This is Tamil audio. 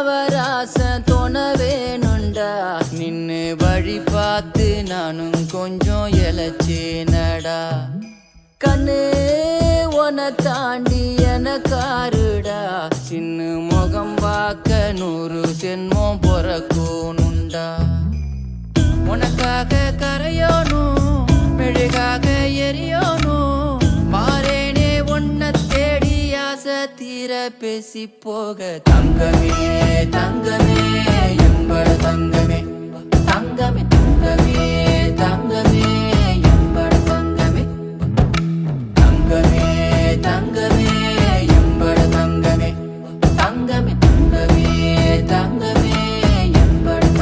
அவராச தொணவே வேணுண்டா நின்னு வழி பார்த்து நானும் கொஞ்சம் எலச்சேனடா கண்ணே உன தாண்டி எனக்காருடா சின்ன முகம் பார்க்க நூறு சென்மம் பிறக்கோனுண்டா உனக்காக கரையோன் தீர பேசி போக தங்கமே தங்கமே.